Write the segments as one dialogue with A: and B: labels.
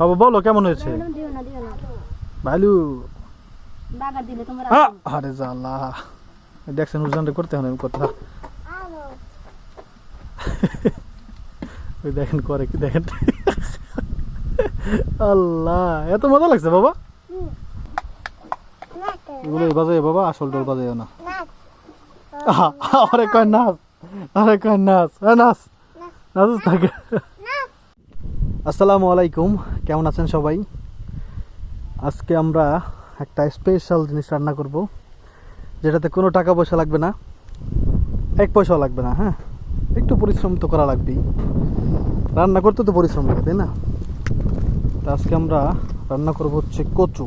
A: বাবা বলো কেমন হয়েছে? ভালু। আরে জাল্লা দেখছেন উজানটা করতে হবে কথা। ওই দেখেন করে কি দেখেন। আল্লাহ এত মজা লাগছে বাবা। এগুলো বাজাই বাবা আসল ডোল বাজাইও না। আরে কয় নাচ আরে কয় নাচ এ নাচ। নাচ। থাকে আসসালামু আলাইকুম, কেমন আছেন সবাই? আজকে আমরা একটা স্পেশাল জিনিস রান্না করব, যেটাতে কোনো টাকা পয়সা লাগবে না, এক পয়সাও লাগবে না হ্যাঁ? একটু পরিশ্রম তো করা লাগবেই। রান্না করতে তো পরিশ্রম লাগে, তাই না? তা আজকে আমরা রান্না করব হচ্ছে কচু।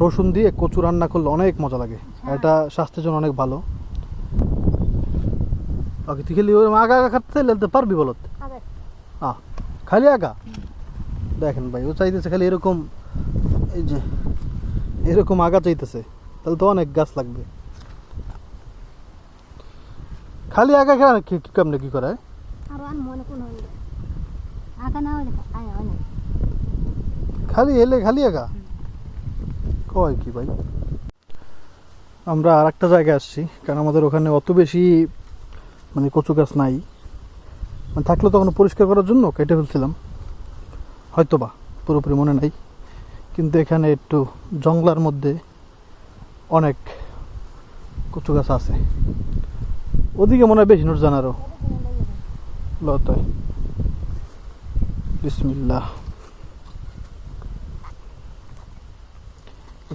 A: রসুন দিয়ে কচু রান্না করলে অনেক মজা লাগে, এটা স্বাস্থ্যের জন্য অনেক ভালো। ওকে তুই খেলি ওরকম আগা আগা চাইলে পারবি বলত? আহ। খালি আগা দেখেন ভাই ও চাইতেছে খালি এরকম এই যে এরকম আগা চাইতেছে। তাহলে তো অনেক গাছ লাগবে। খালি আগা খেলা কি কি কেমনে কি করে খালি এলে খালি আগা? কয় কি ভাই? আমরা আর একটা জায়গায় আসছি কারণ আমাদের ওখানে অত বেশি মানে কচু গাছ নাই। মানে থাকলে তখন পরিষ্কার করার জন্য কেটে ফেলছিলাম। হয়তো বা পুরোপুরি মনে নাই। কিন্তু এখানে একটু জঙ্গলার মধ্যে অনেক কচু গাছ আছে। ওদিকে মনে হয় বেশি নুরজান আরও লতয়। বিসমিল্লাহ।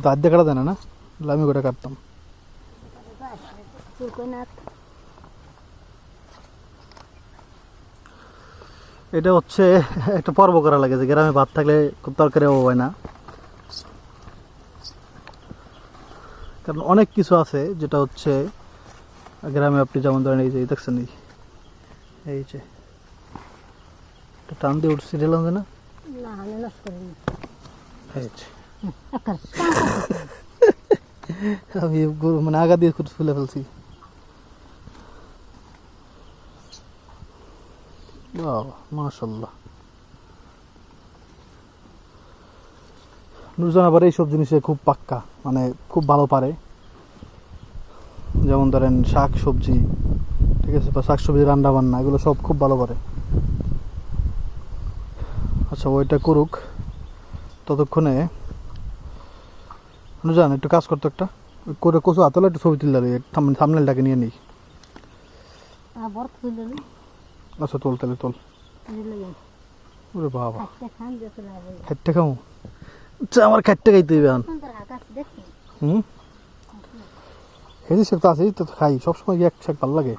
A: তো আদ্যে কাটা দেয় না না? আমি গোটা কাটতাম
B: তুই কই না
A: এটা হচ্ছে একটা পর্ব করা লাগে যে গ্রামে ভাত থাকলে খুব তরকারি অভাব হয় না। কারণ অনেক কিছু আছে যেটা হচ্ছে গ্রামে আপনি যেমন ধরেন এই যে এই দেখছেন এই এই যে একটা টান দিয়ে উঠছি রেলাম যে না?
B: না আমি নষ্ট করি না
A: এই যে।
B: একার
A: আমি গরু মানে আগা দিয়ে খুব ফুলে ফেলছি। মাশাল্লাহ নুরজান আবার এইসব জিনিসে খুব পাক্কা মানে খুব ভালো পারে। যেমন ধরেন শাক সবজি, ঠিক আছে, বা শাক সবজি রান্না বান্না, এগুলো সব খুব ভালো পারে। আচ্ছা ওইটা করুক। ততক্ষণে নুরজান, একটু কাজ করতো একটা? করে কচু হাতলে, একটু ছবি তুললে সামনেলটাকে নিয়ে নিই।
B: নি।
A: আচ্ছা তোল তাহলে, তোল। ওরে বাবা। খাও আচ্ছা আমার খাইতে হবে এখন। হুম? শাক তো খাই। সবসময় এক শাক ভালো লাগে।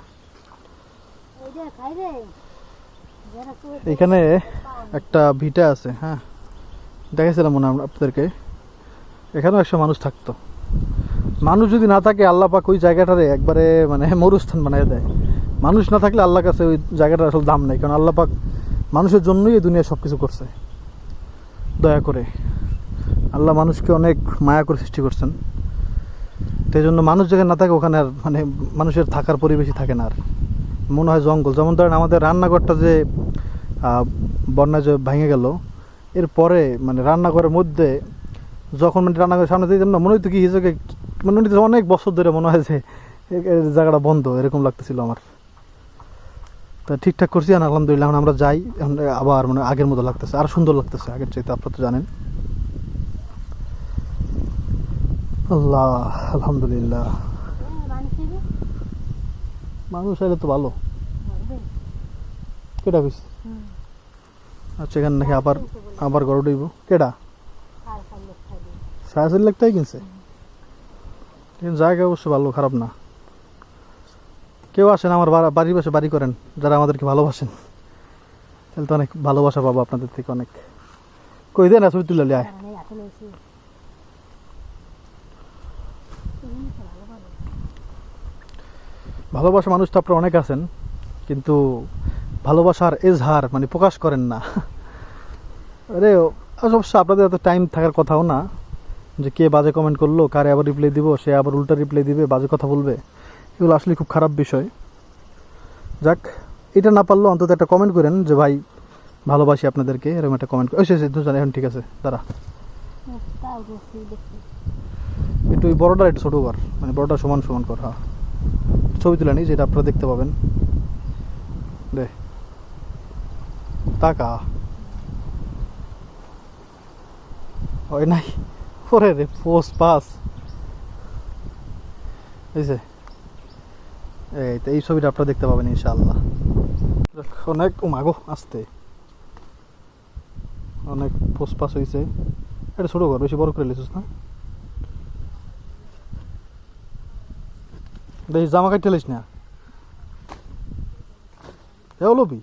A: এখানে একটা ভিটা আছে হ্যাঁ? দেখেছিলাম মনে হয় আপনাদেরকে। এখানেও একশো মানুষ থাকতো। মানুষ যদি না থাকে, আল্লাহ পাক ওই জায়গাটারে একবারে মানে মরুস্থান বানিয়ে দেয়। মানুষ না থাকলে আল্লাহর কাছে ওই জায়গাটার আসলে দাম নেই কারণ আল্লাহ পাক মানুষের জন্যই এই দুনিয়া সব কিছু করছে। দয়া করে। আল্লাহ মানুষকে অনেক মায়া করে সৃষ্টি করছেন। তো এই জন্য মানুষ যেখানে না থাকে ওখানে আর মানে মানুষের থাকার পরিবেশই থাকে না আর। মনে হয় জঙ্গল। যেমন ধরেন আমাদের রান্নাঘরটা যে আহ, বন্যা যে ভেঙে গেল এরপরে মানে রান্নাঘরের মধ্যে যখন মানে রান্নাঘরের সামনে দিয়ে না মনে হইতো কি হিসেবে মনে অনেক বছর ধরে মনে হয় যে জায়গাটা বন্ধ এরকম লাগতেছিল আমার। তা ঠিকঠাক করছি আর আলহামদুলিল্লাহ এখন আমরা যাই এখন আবার মানে আগের মতো লাগতেছে আর সুন্দর লাগতেছে আগের চাইতে আপনারা তো জানেন। আল্লাহ আলহামদুলিল্লাহ।
B: মানুষ হবে
A: তো ভালো। কেটা কইছে আচ্ছা এখানে নাকি আবার আবার গড় উঠব
B: কেটা
A: সাড়ে চার লাখ কিনছে জায়গা অবশ্য ভালো খারাপ না। কেউ আসেন আমার বাড়ির পাশে বাড়ি করেন, যারা আমাদেরকে ভালোবাসেন। তাহলে তো অনেক ভালোবাসা পাবো আপনাদের থেকে অনেক। কই দেন ছবি তুলে আয়। ভালোবাসা মানুষ তো আপনারা অনেক আছেন, কিন্তু ভালোবাসার এজহার মানে প্রকাশ করেন না। আরে, অবশ্য আপনাদের এত টাইম থাকার কথাও না, যে কে বাজে কমেন্ট করল, কারে আবার রিপ্লাই দিব, সে আবার উল্টা রিপ্লাই দিবে, বাজে কথা বলবে। এগুলো আসলে খুব খারাপ বিষয়। যাক, এটা না পারলেও অন্তত একটা কমেন্ট করেন যে, ভাই, ভালোবাসি আপনাদেরকে। এরকম একটা কমেন্ট ওই, সে দুজন, এখন ঠিক আছে, দাঁড়া। একটু ওই বড়টা একটু ছোটো কর। মানে বড়টা সমান সমান কর হ্যাঁ। ছবি তুলে নি, যেটা আপনারা দেখতে পাবেন। দে। টাকা। হয় নাই? পরে রে পোস্ট পাস। বুঝছে এই তো এই ছবিটা আপনারা দেখতে পাবেন ইনশাল্লাহ অনেক ও মাগো আসতে। অনেক পোস্ট পাস হয়েছে এটা ছোটো ঘর বেশি বড় করে লিছিস না? দেখি জামা কাটতে লিস না? এ লবি?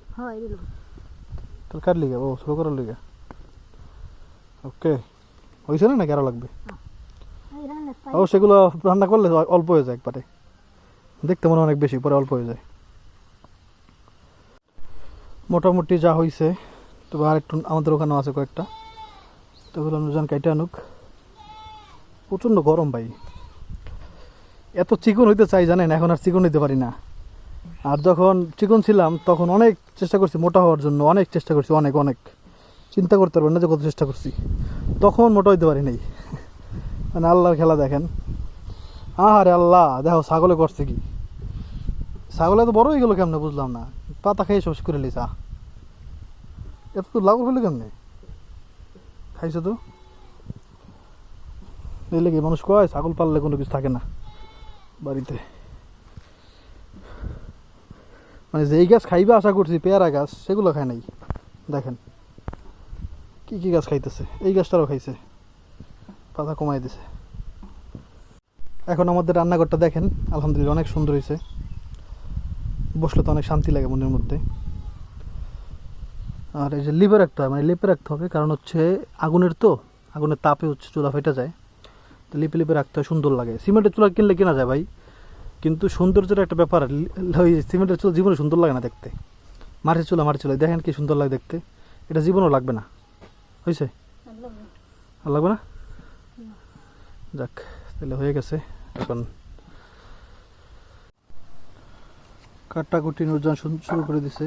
A: তাহলে কাটলি গা ও শুরু করার লিগা। ওকে। হয়েছে না নাকি আরও লাগবে? ও সেগুলো রান্না করলে অল্প হয়ে যায় একবারে। দেখতে মনে অনেক বেশি, পরে অল্প হয়ে যায়। মোটামুটি যা হয়েছে তবে আর একটু আমাদের ওখানেও আছে কয়েকটা। তো ওগুলো নুজান কাইটে আনুক। প্রচণ্ড গরম ভাই। এত চিকন হইতে চাই, জানেন, এখন আর চিকন হইতে পারি না। আর যখন চিকন ছিলাম, তখন অনেক চেষ্টা করছি, মোটা হওয়ার জন্য অনেক চেষ্টা করছি, অনেক অনেক। চিন্তা করতে পারবেন না যে কত চেষ্টা করছি। তখন মোটা হইতে পারি নাই। মানে আল্লাহর খেলা দেখেন। আহারে আল্লাহ, দেখো ছাগলে করছে কি? ছাগলে তো বড় হয়ে গেল কেমনে বুঝলাম না। পাতা খেয়ে শেষ করে লিসা এত তো লাগল ফেলে কেমনে? খাইছো তো? এই লেগে মানুষ কয়, ছাগল পাললে কোনো কিছু থাকে না বাড়িতে। মানে যেই গাছ খাইবে আশা করছি, পেয়ারা গাছ, সেগুলো খায় নাই। দেখেন, কি কি গাছ খাইতেছে। এই গাছটারও খাইছে। পাতা কমাই দিছে। এখন আমাদের রান্নাঘরটা দেখেন আলহামদুলিল্লাহ অনেক সুন্দর হয়েছে। বসলে তো অনেক শান্তি লাগে মনের মধ্যে। আর এই যে লিপে রাখতে হয় মানে লিপে রাখতে হবে কারণ হচ্ছে আগুনের তো আগুনের তাপে হচ্ছে চুলা ফেটে যায়। তো লিপে লিপে রাখতে হয় সুন্দর লাগে। সিমেন্টের চুলা কিনলে কেনা যায় ভাই কিন্তু সৌন্দর্যের একটা ব্যাপার ওই সিমেন্টের চুলা জীবনে সুন্দর লাগে না দেখতে। মাটির চুলা মাটির চুলা দেখেন কি সুন্দর লাগে দেখতে। এটা জীবনও লাগবে না। হয়েছে? আর লাগবে না? যাক তাহলে হয়ে গেছে। এখন কাটাকুটি নুরজান শুরু করে দিছে।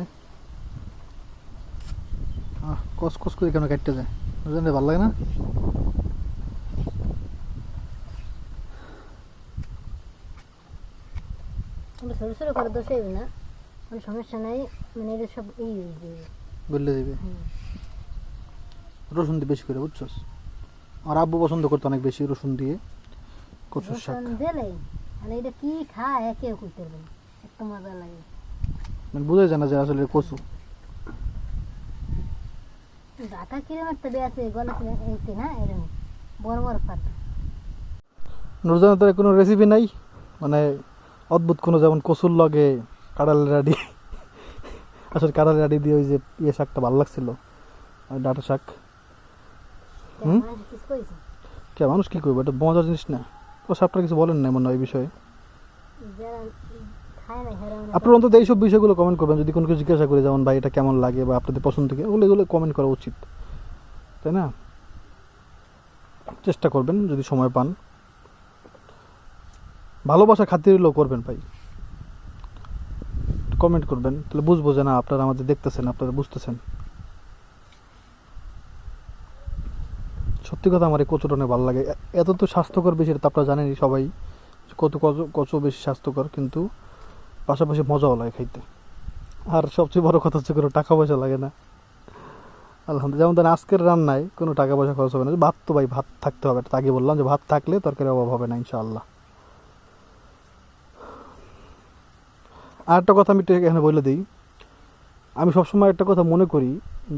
A: কস কস করে কেন কাটতে যায়? নুরজান ভালো লাগে না?
B: করে দোষে না। কোনো সমস্যা নাই। মানে এদের সব এই
A: বললে দিবে। রসুন দিয়ে বেশি করে বুঝছস? আমার আব্বু পছন্দ করতো অনেক বেশি রসুন দিয়ে। কচুর শাক।
B: দিলে মানে এটা কি খায়? কেউ পারবে। এত মজা লাগে।
A: মানে যে আসলে কচু।
B: বেয়াছে গলা এইতে না এরকম বড় বড় পাতা।
A: নুরজানের তো কোনো রেসিপি নাই? মানে অদ্ভুত কোনো যেমন কচুর লগে কাঁড়াল রাডি আসলে কাঁড়াল রাডি দিয়ে ওই যে ইয়ে শাকটা ভালো লাগছিল। ডাটা শাক। হুম? কে মানুষ কী করবে এটা মজার জিনিস না। সাপটা কিছু বলেন না মনে হয় এই বিষয়ে? আপনারা অন্তত এইসব বিষয়গুলো কমেন্ট করবেন যদি কোনো কিছু জিজ্ঞাসা করি যেমন ভাই এটা কেমন লাগে বা আপনাদের পছন্দ কি ওগুলো এগুলো কমেন্ট করা উচিত। তাই না? চেষ্টা করবেন যদি সময় পান। ভালোবাসা খাতির হলেও করবেন ভাই। কমেন্ট করবেন তাহলে বুঝব যে না আপনারা আমাদের দেখতেছেন আপনারা বুঝতেছেন। সত্যি কথা আমার এই কচুটা ভালো লাগে। এত তো স্বাস্থ্যকর বেশি তো আপনারা জানেনই সবাই কত কচু কচু বেশি স্বাস্থ্যকর, কিন্তু পাশাপাশি মজাও লাগে খাইতে। আর সবচেয়ে বড় কথা হচ্ছে কোনো টাকা পয়সা লাগে না। আলহামদুলিল্লাহ, যেমন ধরেন আজকের রান্নায় কোনো টাকা পয়সা খরচ হবে না। ভাত তো ভাই, ভাত থাকতে হবে আগে বললাম যে ভাত থাকলে তরকারির অভাব হবে না, ইনশাআল্লাহ। আর একটা কথা আমি একটু এখানে বলে দিই। আমি সবসময় একটা কথা মনে করি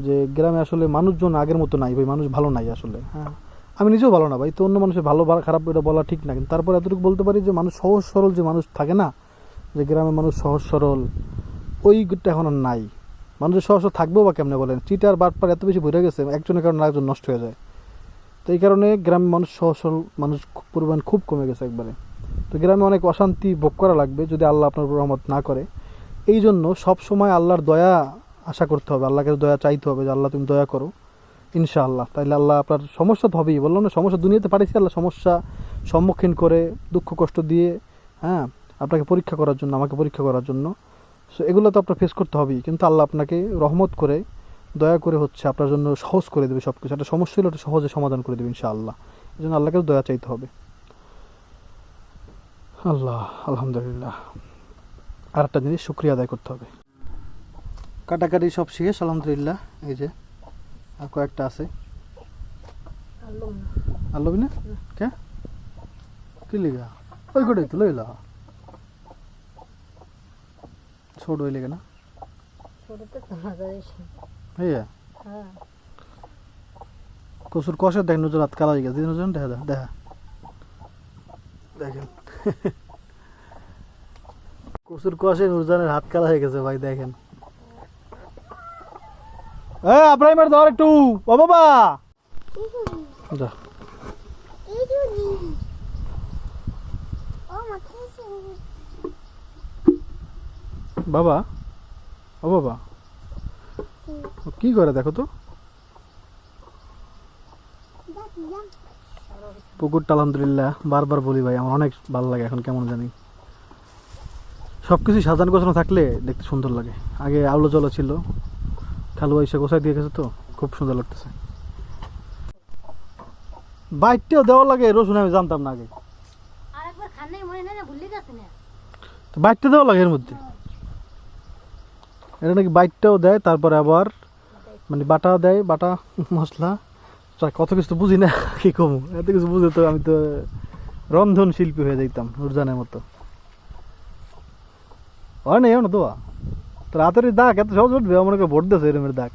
A: যে গ্রামে আসলে মানুষজন আগের মতো নাই ভাই, মানুষ ভালো নাই আসলে। হ্যাঁ আমি নিজেও ভালো না ভাই, তো অন্য মানুষের ভালো খারাপ এটা বলা ঠিক না, কিন্তু তারপর এতটুকু বলতে পারি যে মানুষ সহজ সরল যে মানুষ থাকে না, যে গ্রামের মানুষ সহজ সরল, ওই ওইটা এখন আর নাই। মানুষের সহজ থাকবেও বা কেমনে বলেন? চিটার বাটপার এত বেশি ভরে গেছে, একজনের কারণে আরেকজন নষ্ট হয়ে যায়। তো এই কারণে গ্রামের মানুষ সহজ সরল, মানুষ পরিমাণ খুব কমে গেছে একবারে। তো গ্রামে অনেক অশান্তি ভোগ করা লাগবে যদি আল্লাহ আপনার রহমত না করে। এই জন্য সব সময় আল্লাহর দয়া আশা করতে হবে, আল্লাহকে দয়া চাইতে হবে যে আল্লাহ তুমি দয়া করো, ইনশাআল্লাহ। তাইলে আল্লাহ আপনার সমস্যা তো হবেই, বললাম না, সমস্যা দুনিয়াতে পাঠিয়েছি আল্লাহ, সমস্যা সম্মুখীন করে, দুঃখ কষ্ট দিয়ে হ্যাঁ আপনাকে পরীক্ষা করার জন্য, আমাকে পরীক্ষা করার জন্য। সো এগুলো তো আপনার ফেস করতে হবেই, কিন্তু আল্লাহ আপনাকে রহমত করে, দয়া করে হচ্ছে আপনার জন্য সহজ করে দেবে সব কিছু একটা সমস্যা হলে ওটা সহজে সমাধান করে দেবে ইনশাআল্লাহ। এই জন্য আল্লাহকে দয়া চাইতে হবে। আল্লাহ, আলহামদুলিল্লাহ। আর একটা জিনিস শুক্রিয়া আদায় করতে হবে। কাটাকাটি সব শেষ, আলহামদুলিল্লাহ। এই যে, আর কয়েকটা আছে। আর না কে? কি লিগা? ওই কটাই তো, লইলা। ছোট ওই লেগে না?
B: হ্যাঁ
A: কসুর কষে দেখ নজর, হাত কালা হয়ে গেছে। নজর, দেখা দেখা। দেখেন। কসুর কষে নুরজানের হাত কালা হয়ে গেছে, ভাই, দেখেন। এ আব্রাহিমের ধর একটু। ও বাবা। বাবা? ও বাবা। কি করে দেখো তো? পুকুরটা আলহামদুলিল্লাহ বারবার বলি ভাই, আমার অনেক ভালো লাগে এখন, কেমন জানি। সব কিছু সাজানো গোছানো থাকলে দেখতে সুন্দর লাগে। আগে আলো জলো ছিল। খালু এসে গোছাই দিয়ে গেছে তো খুব সুন্দর লাগতেছে। বাইকটাও দেওয়া লাগে রসুন আমি জানতাম না আগে। তো বাইকটা দেওয়া লাগে এর মধ্যে। এটা নাকি বাইকটাও দেয় তারপরে আবার মানে বাটা দেয় বাটা মশলা। কত কিছু তো বুঝি না কি কমু? এত কিছু বুঝে তো আমি তো রন্ধন শিল্পী হয়ে যাইতাম নুরজানের মতো। হয় না না দোয়া? তো রাতের দাগ এত সহজ উঠবে আমার ভোট দিয়েছে এরমের দাগ।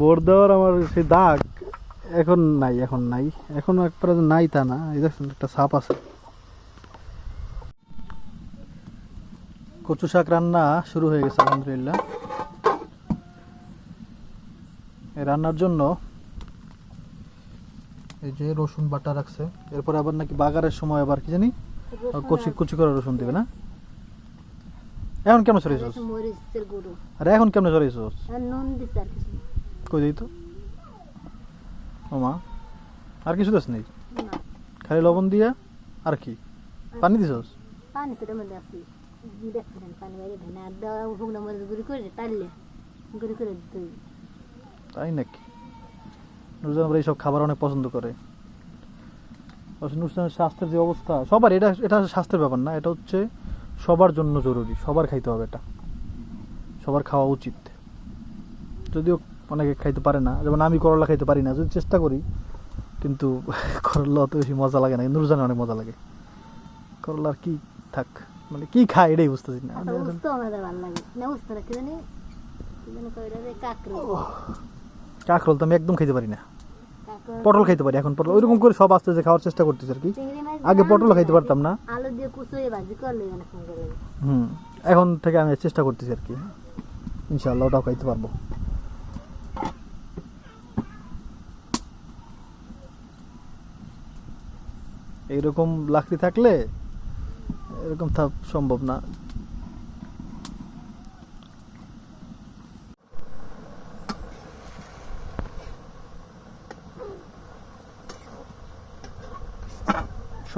A: ভোট দেওয়ার আমার সেই দাগ এখন নাই এখন নাই। এখন একবারে নাই তা না এই দেখছেন একটা সাপ আছে। কচু শাক রান্না শুরু হয়ে গেছে আলহামদুলিল্লাহ। এই রান্নার জন্য এই যে রসুন বাটা রাখছে। এরপরে আবার নাকি বাগারের সময় আবার কি জানি? কচি কুচি করে রসুন দেবে না? এখন কেমন
B: গুঁড়ো
A: আর এখন কেমন
B: না।
A: কই দিই তো? ও মা আর কিছু দিস নেই? খালি লবণ দিয়া আর কি? পানি দিছস?
B: পানি তো মধ্যে আছে। দেখছেন পানি বাইরে ভেনা আর দেওয়া মরিচ গুঁড়ি করে টানলে গুঁড়ি করে দিতে
A: তাই। নাকি? নুরজান আবার এইসব খাবার অনেক পছন্দ করে। নুরজানের স্বাস্থ্যের যে অবস্থা সবার এটা এটা স্বাস্থ্যের ব্যাপার না এটা হচ্ছে সবার জন্য জরুরি সবার খাইতে হবে এটা। সবার খাওয়া উচিত। যদিও অনেকে খাইতে পারে না যেমন আমি করলা খাইতে পারি না যদি চেষ্টা করি কিন্তু করলা অত বেশি মজা লাগে না নুরজানের অনেক মজা লাগে। করলার কি থাক মানে কি খায় এটাই বুঝতেছি না।
B: আচ্ছা
A: কাঁকরোল তো আমি একদম খাইতে পারি না। পটল খাইতে পারি এখন পটল ওইরকম করে সব আস্তে আস্তে খাওয়ার চেষ্টা করতেছি আর কি। আগে পটল খাইতে পারতাম না।
B: আলু দিয়ে কুচুয়ে ভাজি করলে অনেক সুন্দর লাগে।
A: হুম এখন থেকে আমি চেষ্টা করতেছি আর কি। ইনশাআল্লাহ ওটাও খাইতে পারব। এইরকম লাকড়ি থাকলে এরকম সম্ভব না।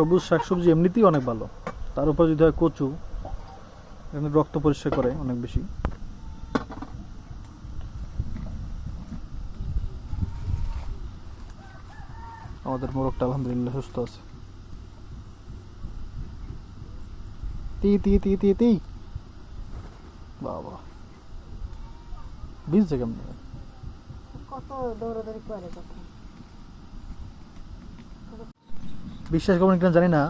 A: সবুজ শাকসবজি এমনিতেই অনেক ভালো। তার উপর যদি হয় কচু রক্ত পরিষ্কার করে অনেক বেশি। আমাদের মোরগটা আলহামদুলিল্লাহ সুস্থ আছে। বাবা। বীজ কেমন?
B: কত দৌড়াদৌড়ি করে তখন
A: বিশ্বাস করবেন কিনা জানি না,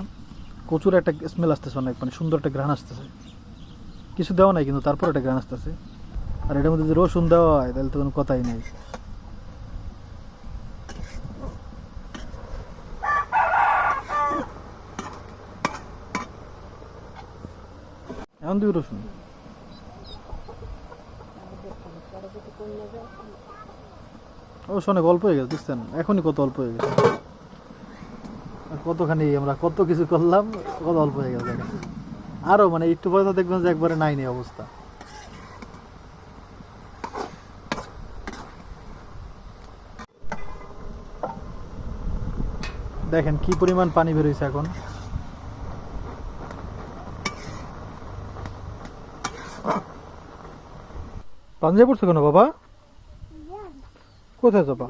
A: কচুর একটা স্মেল আসতেছে অনেক মানে সুন্দর একটা ঘ্রাণ আসতেছে। কিছু দেওয়া নাই কিন্তু তারপর একটা ঘ্রাণ আসতেছে। আর এটার মধ্যে যদি রসুন দেওয়া হয়, তাহলে তো কোনো কথাই নেই। এখন দিবি রসুন? অবশ্য অনেক অল্প হয়ে গেছে, বুঝছেন? এখনই কত অল্প হয়ে গেছে। কতখানি আমরা কত কিছু করলাম, কত অল্প হয়ে দেখেন আরও মানে একটু পরে দেখবেন যে একবারে নাই নেই অবস্থা। দেখেন কি পরিমাণ পানি বেরোইছে এখন। পাঞ্জাব পড়ছে কেন বাবা? কোথায় যাবা?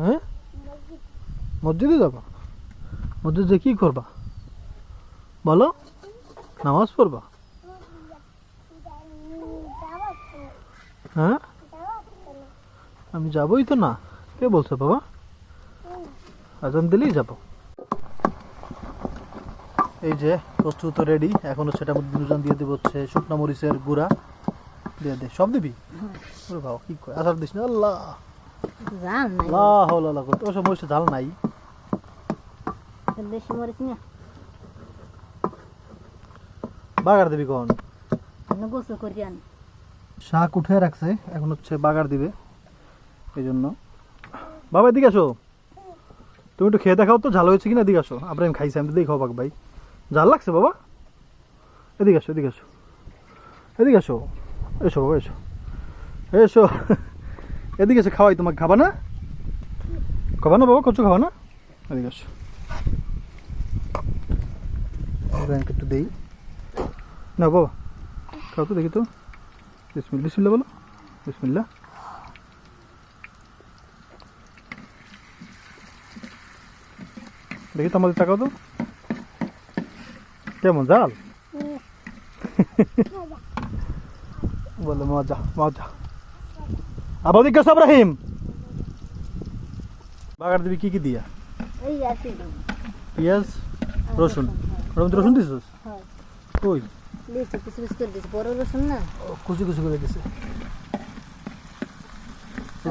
A: হ্যাঁ? মসজিদে যাবা? মসজিদে কি করবা? বলো নামাজ পড়বা? হ্যাঁ? আমি যাবই তো না। কে বলছো বাবা? আজান দিলেই যাব। এই যে প্রস্তুত রেডি এখন হচ্ছে এটা দুজন দিয়ে দেবো হচ্ছে শুকনো মরিচের গুঁড়া। দিয়ে দে। সব দিবি? বাবা কি আসার দিস না। আল্লাহ। আল্লাহ আল্লাহ করতে ওসব মরিচে ঝাল নাই।
B: না
A: বাগার দিবি কখন
B: গোসল করি আন
A: শাক উঠে রাখছে এখন হচ্ছে বাগার দিবে। এই জন্য বাবা এদিকে আসো। তুমি একটু খেয়ে দেখাও তো ঝাল হয়েছে কিনা এদিকে আসো। আব্রাহিম খাইছে আমি দেখি খাও ভাই। ঝাল লাগছে বাবা? এদিকে আসো এদিকে আসো। এদিকে আসো। এসো বাবা এসো। এসো। এদিকে এসে খাওয়াই তোমাকে। খাবা না? খাবা না বাবা? কচু খাবা না? এদিকে আসো। আব্রাহিমকে একটু দেই। না বাবা খাও তো দেখি তো। বিসমিল্লা বিসমিল্লা বলো। বিসমিল্লা দেখি তো আমাদের টাকাও তো। কেমন জাল? বলে মজা মজা। আবার দিকে ইব্রাহিম বাগার দিবি কি কি দিয়া? পেঁয়াজ রসুন। মধ্যে রসুন দিছিস
B: হ্যাঁ।
A: কই?
B: দিয়েছে কিছু কিছু করে দিয়েছে বড় রসুন না?
A: কুচি কুচি করে দিছে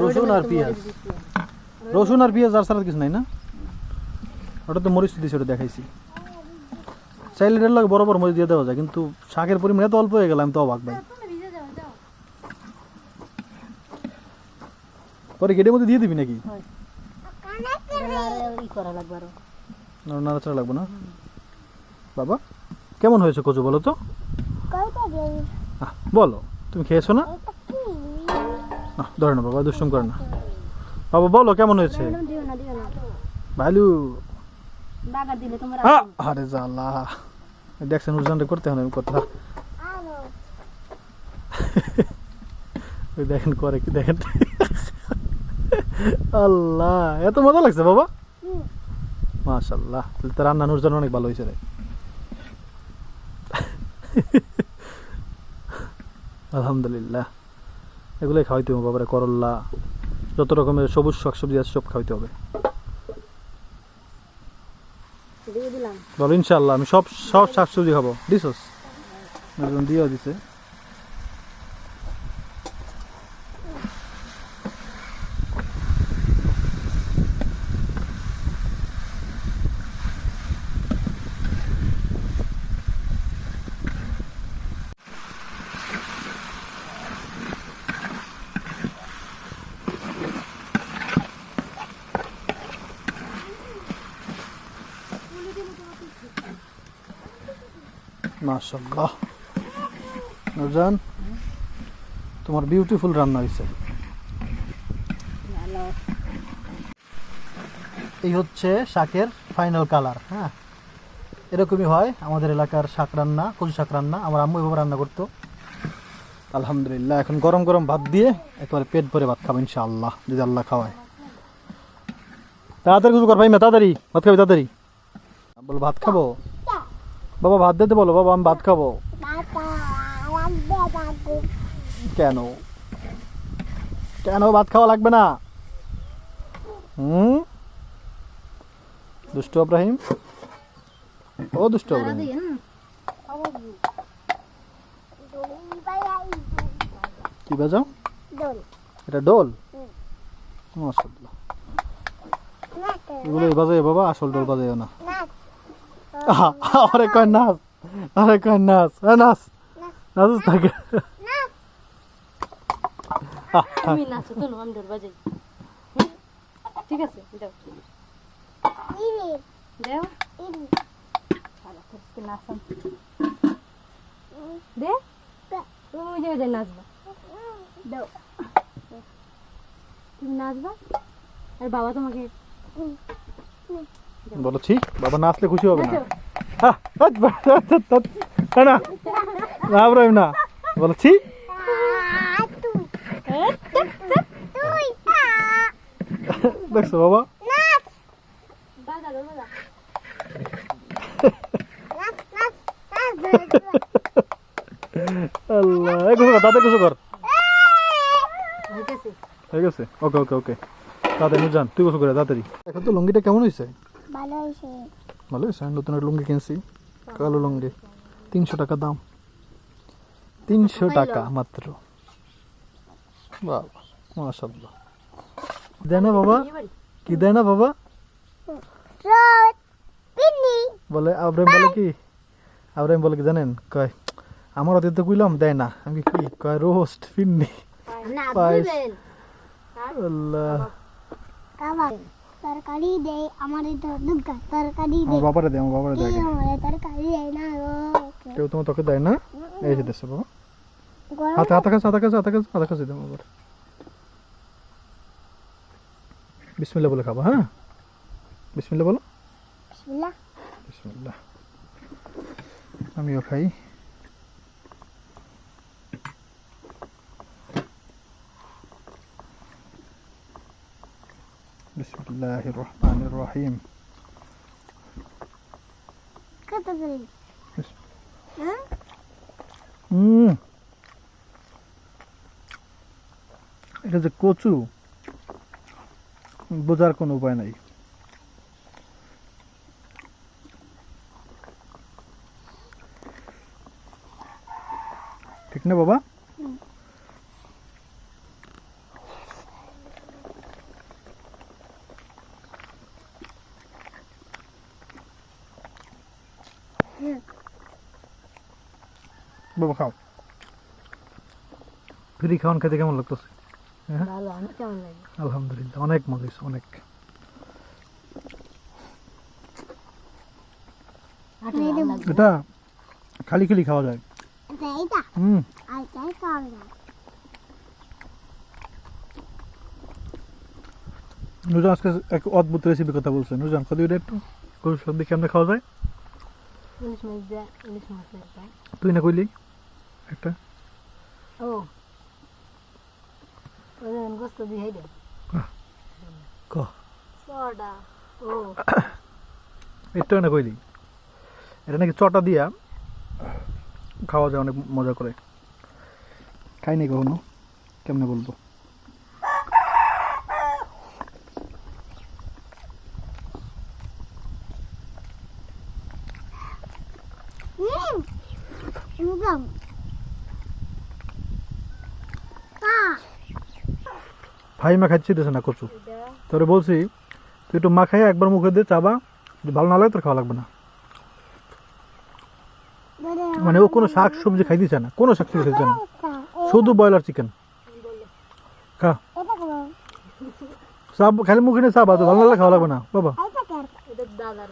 A: রসুন আর পেঁয়াজ। রসুন আর পেঁয়াজ আর সারা কিছু নাই না? ওটা তো মরিচ দিয়েছে ওটা দেখাইছি। চাইলে এর লাগে বড় বড় মরিচ দিয়ে দেওয়া যায় কিন্তু শাকের পরিমাণ এত অল্প হয়ে গেল আমি তো অবাক ভাই। পরে গেটের মধ্যে দিয়ে দিবি নাকি? নাড়াচাড়া লাগবে না বাবা। কেমন হয়েছে কচু বলো তো? বলো তুমি খেয়েছো না? ধরে না বাবা দুষ্টম করে না। বাবা বলো কেমন হয়েছে? ভালু। আরে জালা দেখছেন উজান করতে হবে কথা। দেখেন করে কি দেখেন। আল্লাহ এত মজা লাগছে বাবা? মাশাল্লাহ তাহলে তো রান্না নুরজান অনেক ভালো হয়েছে রে। আলহামদুলিল্লাহ। এগুলোই খাওয়াইতে হবে বাবারে করল্লা যত রকমের সবুজ শাকসবজি আছে সব খাওয়াইতে হবে।
B: দিয়ে দিলাম।
A: বলো ইনশাল্লাহ আমি সব সব শাকসবজি খাব। দিছস? দিয়েও দিছে। মাশাল্লাহ নুরজান তোমার বিউটিফুল রান্না হয়েছে এই হচ্ছে শাকের ফাইনাল কালার হ্যাঁ? এরকমই হয় আমাদের এলাকার শাক রান্না কচু শাক রান্না। আমার আম্মু এভাবে রান্না করতো। আলহামদুলিল্লাহ এখন গরম গরম ভাত দিয়ে একেবারে পেট ভরে ভাত খাব ইনশাআল্লাহ যদি আল্লাহ খাওয়ায়। তাড়াতাড়ি কিছু কর ভাই তাড়াতাড়ি। ভাত খাবি তাড়াতাড়ি। বলো ভাত খাব? বাবা ভাত দিতে বলো, বাবা আমি ভাত খাব। কেন? কেন ভাত খাওয়া লাগবে না? হুম? দুষ্ট ইব্রাহিম ও দুষ্ট ইব্রাহিম কি বাজাও? এটা ডোল মাশাআল্লাহ। এগুলো বাজাই বাবা, আসল ডোল বাজাইও না। আরে কয় নাচ আরে কয় নাচ এ নাচ নাচ থাকে
B: তুমি নাচো তো আমি ঠিক আছে দে ওই যাই নাচবা দাও তুমি নাচবা আর বাবা তোমাকে
A: বলছি বাবা নাচলে খুশি হবে না। হ্যাঁ, হাট। হ্যাঁ, না। না না। দেখছ বাবা? হয়ে ওকে ওকে ওকে। তুই তাড়াতাড়ি। এখন তো লুঙ্গিটা কেমন হয়েছে
B: ভালো হয়েছে।
A: নতুন লুঙ্গি কিনছি কালো লুঙ্গি। তিনশো টাকা দাম। তিনশো টাকা মাত্র। বাবা মাশাল্লাহ দেয় না বাবা? কি দেয় না বাবা? বলে আব্রাহিম বলে কি? আব্রাহিম বলে কি জানেন? কয় আমার অতীত তো কইলাম দেয় না। আমি কি কয় রোস্ট ফিন্নি
B: না
A: পায়েস।
B: দিবেন।
A: আল্লাহ।
C: তরকারি দেয় আমার এটা দুগ্গা তরকারি
A: আমার বাবারে দেয় আমার বাবারে দেয় আগে।
C: দেয় না গো
A: কেউ তোমার তোকে দেয় না এই যে দেশে বাবা হাতে হাতে কাছে হাতে কাছে হাতে কাছে হাতে কাছে দেবো আবার বিসমিল্লাহ বলে খাব হ্যাঁ বিসমিল্লাহ বলো
C: বিসমিল্লাহ
A: বিসমিল্লাহ আমিও খাই بسم الله الرحمن الرحيم
C: কত দিন হ্যাঁ
A: হুম এটা যে কচু বোঝার কোনো উপায় নাই ঠিক না বাবা বাবা ফ্রি খাওয়ান খেতে কেমন লাগতেছে?
B: ভালো আমি কেমন লাগে?
A: আলহামদুলিল্লাহ অনেক মজা অনেক। এটা খালি খালি খাওয়া যায়। হুম।
C: আর চাই খাওয়া না
A: নুজান আজকে এক অদ্ভুত রেসিপির কথা বলছে। নুজান কত এটা একটু? সব দেখে আমরা খাওয়া যায়? তুই না কইলি? একটা?
B: ও গোস্ত দিয়ে হেঁটে সডা ও
A: এটা না কইলি। এটা নাকি চটা দিয়া খাওয়া যায় অনেক মজা করে। খাইনি কখনো? কেমনে বলব
C: হুম মুগাম তা
A: ভাই মা খাচ্ছি দিতেছে না কচু। তোরে বলছি তুই একটু মা খাই একবার মুখে দিয়ে চাবা যদি ভালো না লাগে তোর খাওয়া লাগবে না। মানে ও কোনো শাক সবজি খাই খাইতেছে না কোনো শাক সবজি খাইতেছে না। শুধু ব্রয়লার চিকেন খা। চাপ খালি মুখে নিয়ে চাবা তো ভালো না লাগলে খাওয়া লাগবে না। বাবা।
C: এইটা
B: দাদার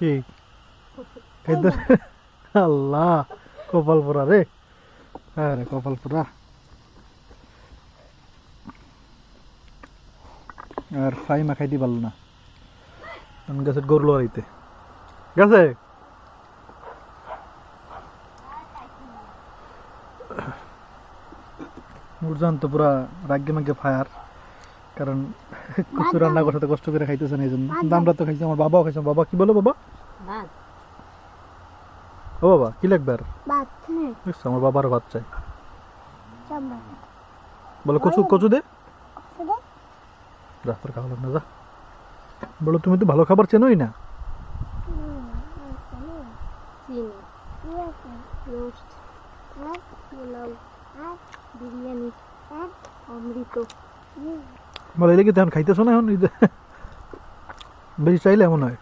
A: কি? আল্লাহ। কপাল পোড়া রে। হ্যাঁ রে কপাল পোড়া। আর ফাই মা খাইতে পারল না। কারণ গেছে গরু লড়াইতে গেছে? নুরজান তো পুরা রাগ্গে মাগ্গে ফায়ার কারণ কচু রান্না করতে কষ্ট করে খাইতেছে না এই জন্য। কিন্তু আমরা তো খাইছি আমার বাবাও খাইছে বাবা কি বলো বাবা? ও বাবা কি লাগবে আর? দেখছ আমার বাবার ভাত চাই বলো কচু কচু দে। যা তোর খাওয়া লাগবে না যা। বলো তুমি তো ভালো খাবার চেনোই না।
B: চিনি বিরিয়ানি অমৃত
A: বলো এলে কি তখন খাইতেছো না এখন? বেশি চাইলে এমন হয়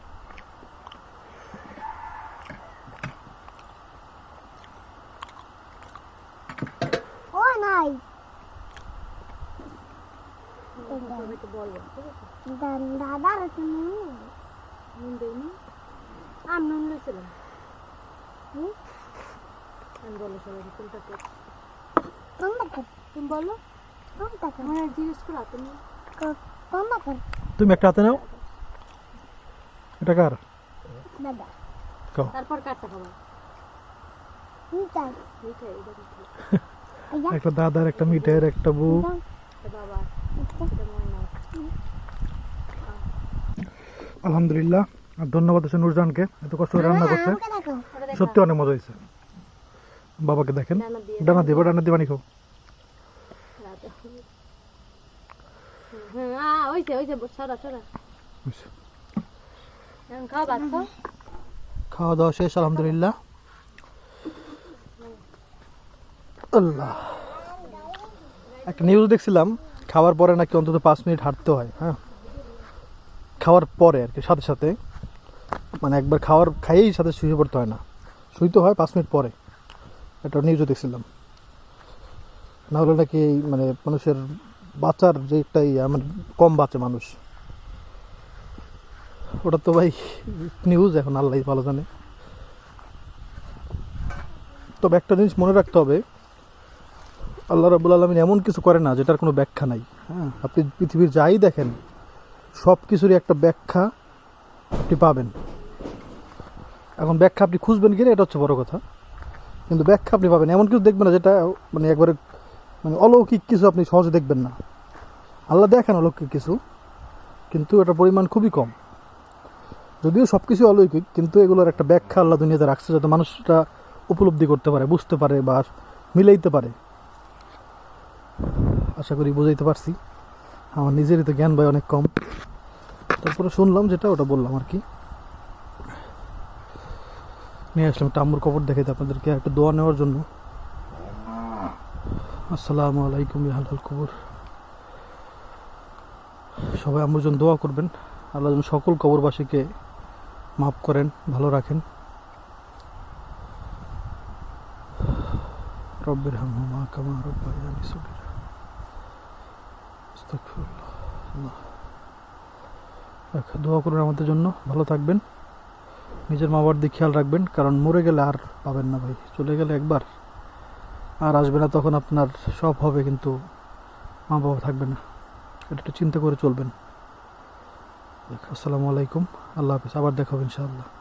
C: ও নাই
B: তবে তো বলো ঠিক আছে?
C: দাদার তুমি
B: নুন। দেয়নি আমি নুন লইছিলাম আমি বলো সবাই কোনটা কে? তুমি বলো। আমার জিজ্ঞেস করো তুমি
A: তুমি একটা হাতে নাও। এটা কার?
C: দাদা।
B: তারপর কাটতে
A: একটা দাদার একটা মিঠাইয়ের একটা বউ।
B: বাবা এটা ময়না
A: আলহামদুলিল্লাহ। আর ধন্যবাদ আছে নুরজানকে এত কষ্ট করে রান্না করছে। সত্যি অনেক মজা হয়েছে। বাবাকে দেখেন
B: ডানা
A: দিব ডানা দিয়ে পানি খাও। খাওয়া দাওয়া শেষ আলহামদুলিল্লাহ। আল্লাহ। একটা নিউজ দেখছিলাম খাওয়ার পরে নাকি অন্তত পাঁচ মিনিট হাঁটতে হয় হ্যাঁ? খাওয়ার পরে আর কি সাথে সাথে মানে একবার খাওয়ার খাইয়েই সাথে শুয়ে পড়তে হয় না। শুইতে হয় পাঁচ মিনিট পরে। একটা নিউজও দেখছিলাম। না হলে নাকি মানে মানুষের বাঁচার যে একটা ইয়া মানে কম বাঁচে মানুষ। ওটা তো ভাই নিউজ এখন আল্লাহ ভালো জানে। তবে একটা জিনিস মনে রাখতে হবে আল্লাহ রাবুল আলমিন এমন কিছু করে না যেটার কোনো ব্যাখ্যা নাই। হ্যাঁ। আপনি পৃথিবীর যাই দেখেন সব কিছুরই একটা ব্যাখ্যা আপনি পাবেন। এখন ব্যাখ্যা আপনি খুঁজবেন কিনা, এটা হচ্ছে বড় কথা। কিন্তু ব্যাখ্যা আপনি পাবেন, এমন কিছু দেখবেন না যেটা মানে একবারে মানে অলৌকিক কিছু আপনি সহজে দেখবেন না। আল্লাহ দেখেন অলৌকিক কিছু, কিন্তু এটার পরিমাণ খুবই কম। যদিও সব কিছু অলৌকিক, কিন্তু এগুলোর একটা ব্যাখ্যা আল্লাহ দুনিয়াতে রাখছে যাতে মানুষটা উপলব্ধি করতে পারে, বুঝতে পারে বা মিলাইতে পারে। আশা করি বুঝাইতে পারছি। আমার নিজেরই তো জ্ঞান ভাই অনেক কম। তারপরে শুনলাম যেটা, ওটা বললাম আর কি। নিয়ে আসলাম আম্মুর কবর দেখাইতে আপনাদেরকে একটা দোয়া নেওয়ার জন্য। আসসালামু আলাইকুম হালাল কবর। সবাই আম্মুর জন্য দোয়া করবেন। আল্লাহ যেন সকল কবরবাসীকে মাফ করেন, ভালো রাখেন। রব্বের হামহুমা কামা রব্বায়ানি সগীরা। আস্তাগফিরুল্লাহ। আল্লাহ। দোয়া করুন আমাদের জন্য। ভালো থাকবেন। নিজের মা বাবার দিকে খেয়াল রাখবেন, কারণ মরে গেলে আর পাবেন না ভাই। চলে গেলে একবার আর আসবে না, তখন আপনার সব হবে, কিন্তু মা বাবা থাকবে না। এটা একটু চিন্তা করে চলবেন। আসসালামু আলাইকুম। আল্লাহ হাফিজ। আবার দেখাবেন ইনশাআল্লাহ।